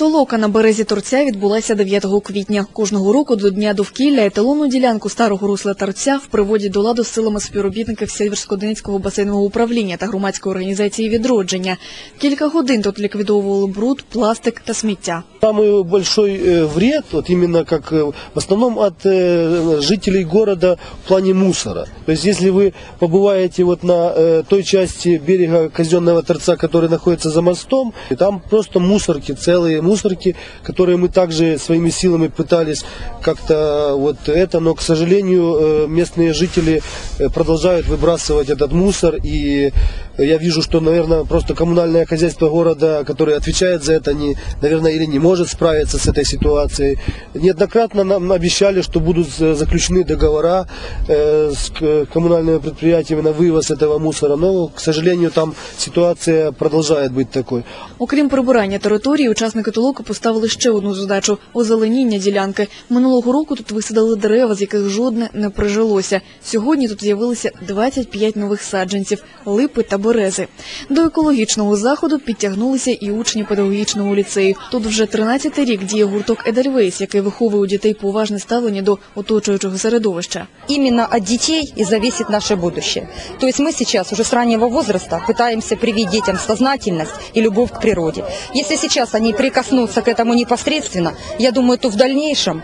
Толока на березі торця відбулася 9 квітня. Кожного року до Дня довкілля еталонну ділянку старого русла торця в приводять до ладу з силами співробітників Сєвєрсько-Донецького басейнового управління та громадської організації «Відродження». Кілька годин тут ліквідовували бруд, пластик та сміття. Самый большой э, вред, вот именно как э, в основном от э, жителей города в плане мусора. То есть если вы побываете вот на э, той части берега казенного торца, который находится за мостом, и там просто мусорки, целые мусорки, которые мы также своими силами пытались как-то вот это, но, к сожалению, э, местные жители э, продолжают выбрасывать этот мусор, и я вижу, что, наверное, просто коммунальное хозяйство города, которое отвечает за это, не, наверное, или не может справиться с этой ситуацией. Неоднократно нам обещали, что будут э, заключены договора э, с к- коммунальными предприятиями на вывоз этого мусора, но, к сожалению, там ситуация продолжает быть такой. Окрім прибирання території, учасники толоки поставили ще одну задачу – озеленіння ділянки. Минулого року тут висадили дерева, з яких жодне не прижилося. Сьогодні тут з'явилися 25 нових саджанців – липи та берези. До екологічного заходу підтягнулися і учні педагогічного ліцею. Тут вже 13-й рік діє гурток «Едельвейс», який виховує у дітей поважне ставлення до оточуючого середовища. Именно от детей и зависит наше будущее. То есть мы сейчас уже с раннего возраста пытаемся привить детям сознательность и любовь к природе. Если сейчас они прикоснутся к этому непосредственно, я думаю, то в дальнейшем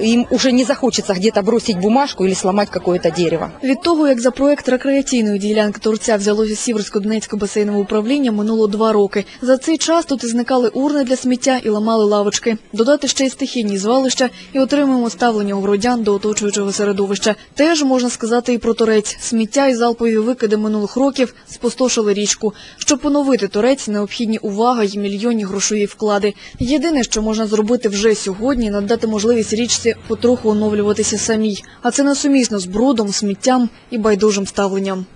им уже не захочется где-то бросить бумажку или сломать какое-то дерево. Від того, як за проект рекреаційної ділянки торця взялося Сіверсько-Донецьке басейнове управління, минуло два роки. За цей час тут і зникали урни для сміття і ламали лавочки. Додати ще й стихійні звалища і отримуємо ставлення у городян до оточуючого середовища. Теж можна сказати і про торець. Сміття і залпові викиди минулих років спустошили річку. Щоб поновити торець, необхідні увага і мільйонні грошові вклади. Єдине, що можна зробити вже сьогодні, надати можливість річці потроху оновлюватися самій. А це несумісно з брудом, сміттям і байдужим ставленням.